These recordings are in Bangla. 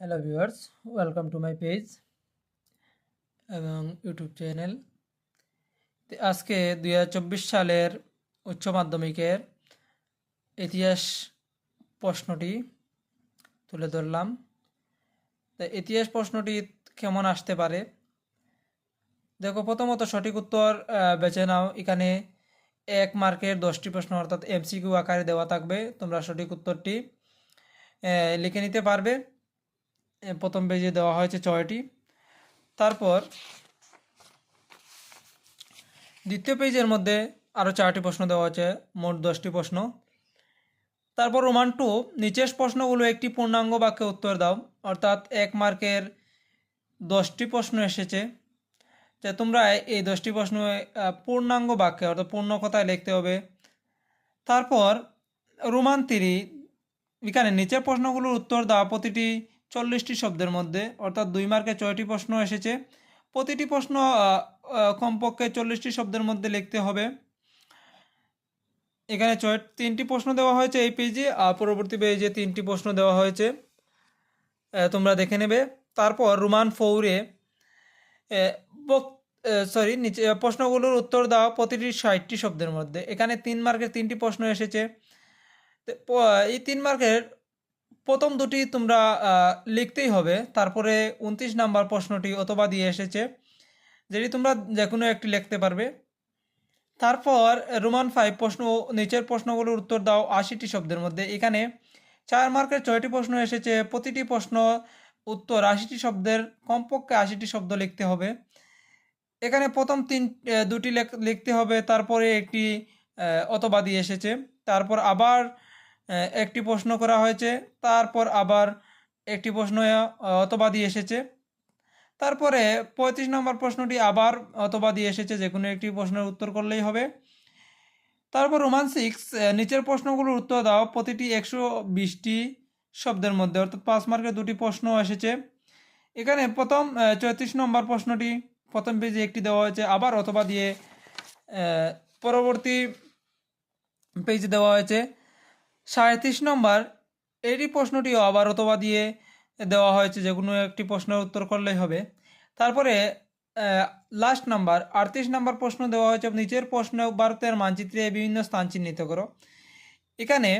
Hello viewers welcome to my page এবং ইউটিউব চ্যানেল আজকে দু হাজার চব্বিশ সালের উচ্চ মাধ্যমিকের ইতিহাস প্রশ্নটি তুলে ধরলাম। তো ইতিহাস প্রশ্নটি কেমন আসতে পারে? দেখো, প্রথমত সঠিক উত্তর বেছে নাও। এখানে এক মার্কের দশটি প্রশ্ন, অর্থাৎ এমসিকিউ আকারে দেওয়া থাকবে। তোমরা সঠিক উত্তরটি লিখে নিতে পারবে। প্রথম পেজে দেওয়া হয়েছে ছয়টি। তারপর দ্বিতীয় পেজের মধ্যে আরও চারটি প্রশ্ন দেওয়া হয়েছে, মোট দশটি প্রশ্ন। তারপর রোমান টু নিচের প্রশ্নগুলো একটি পূর্ণাঙ্গ বাক্যে উত্তর দাও, অর্থাৎ এক মার্কের দশটি প্রশ্ন এসেছে। যে তোমরা এই দশটি প্রশ্ন পূর্ণাঙ্গ বাক্যে, অর্থাৎ পূর্ণ কথায় লিখতে হবে। তারপর রোমান তিরি এখানে নিচের প্রশ্নগুলোর উত্তর দেওয়া প্রতিটি চল্লিশটি শব্দের মধ্যে, অর্থাৎ দুই মার্কে ছয়টি প্রশ্ন এসেছে। প্রতিটি প্রশ্ন কমপক্ষে চল্লিশটি শব্দের মধ্যে লিখতে হবে। এখানে ছয়, তিনটি প্রশ্ন দেওয়া হয়েছে এই পেজে, আর পরবর্তী পেজে তিনটি প্রশ্ন দেওয়া হয়েছে। তোমরা দেখে নেবে। তারপর রোমান ফৌরে সরি, নিচে প্রশ্নগুলোর উত্তর দেওয়া প্রতিটি ষাটটি শব্দের মধ্যে। এখানে তিন মার্কের তিনটি প্রশ্ন এসেছে। এই তিন মার্কের প্রথম দুটি তোমরা লিখতেই হবে। তারপরে উনত্রিশ নাম্বার প্রশ্নটি অথবা দিয়ে এসেছে, যেটি তোমরা যে কোনো একটি লিখতে পারবে। তারপর রোমান ফাইভ প্রশ্ন, নিচের প্রশ্নগুলোর উত্তর দাও আশিটি শব্দের মধ্যে। এখানে চার মার্কের ছয়টি প্রশ্ন এসেছে, প্রতিটি প্রশ্ন উত্তর আশিটি শব্দের, কমপক্ষে আশিটি শব্দ লিখতে হবে। এখানে প্রথম তিন দুটি লেখ- লিখতে হবে, তারপরে একটি দিয়ে এসেছে। তারপর আবার একটি প্রশ্ন করা হয়েছে, তারপর আবার একটি প্রশ্ন অথবা এসেছে। তারপরে পঁয়ত্রিশ নম্বর প্রশ্নটি আবার অথবা এসেছে, যে কোনো একটি প্রশ্নের উত্তর করলেই হবে। তারপর রোমান সিক্স নিচের প্রশ্নগুলোর উত্তর দাও, প্রতিটি একশো বিশটি শব্দের মধ্যে, অর্থাৎ পাঁচ মার্কের দুটি প্রশ্ন এসেছে। এখানে প্রথম চৌত্রিশ নম্বর প্রশ্নটি, প্রথম পেজে একটি দেওয়া হয়েছে, আবার অথবা দিয়ে পরবর্তী পেজে দেওয়া হয়েছে। সাঁত্রিশ নম্বর এরই প্রশ্নটিও আবার অথবা দিয়ে দেওয়া হয়েছে যে কোনো একটি প্রশ্নের উত্তর করলেই হবে। তারপরে লাস্ট নাম্বার আটত্রিশ নাম্বার প্রশ্ন দেওয়া হয়েছে নিচের প্রশ্ন ভারতের মানচিত্রে বিভিন্ন স্থান চিহ্নিত করো। এখানে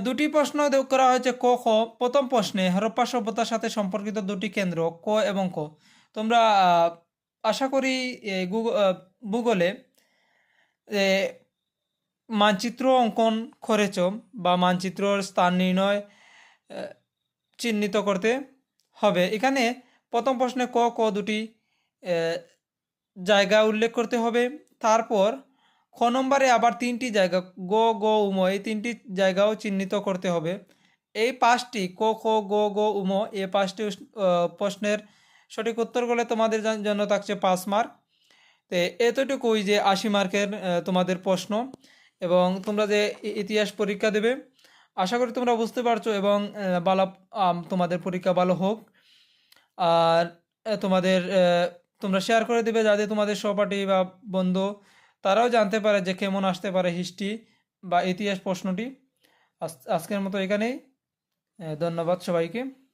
দুটি প্রশ্ন করা হয়েছে ক খ। প্রথম প্রশ্নে হরপ্পা সভ্যতার সাথে সম্পর্কিত দুটি কেন্দ্র ক এবং ক তোমরা আশা করি এই গুগ- আহ, ভূগোলে এ, মানচিত্র অঙ্কন করেছ বা মানচিত্রর স্থান নির্ণয় চিহ্নিত করতে হবে। এখানে প্রথম প্রশ্নে ক ক দুটি জায়গা উল্লেখ করতে হবে। তারপর খ নম্বরে আবার তিনটি জায়গা, গ গ, উম, এই তিনটি জায়গাও চিহ্নিত করতে হবে। এই পাঁচটি, ক, খ, গ গ, উম এই পাঁচটি প্রশ্নের সঠিক উত্তরগুলো তোমাদের জন্য থাকছে পাঁচ মার্ক। তো এতটুকুই যে আশি মার্কের তোমাদের প্রশ্ন। এবং তোমরা যে ইতিহাস পরীক্ষা দেবে, আশা করি তোমরা বুঝতে পারছ এবং ভালো তোমাদের পরীক্ষা ভালো হোক। আর তোমাদের তোমরা শেয়ার করে দেবে যাতে তোমাদের সহপাঠী বা বন্ধু তারাও জানতে পারে যে কেমন আসতে পারে হিস্ট্রি বা ইতিহাস প্রশ্নটি। আজ- আজকের মতো এখানেই। ধন্যবাদ সবাইকে।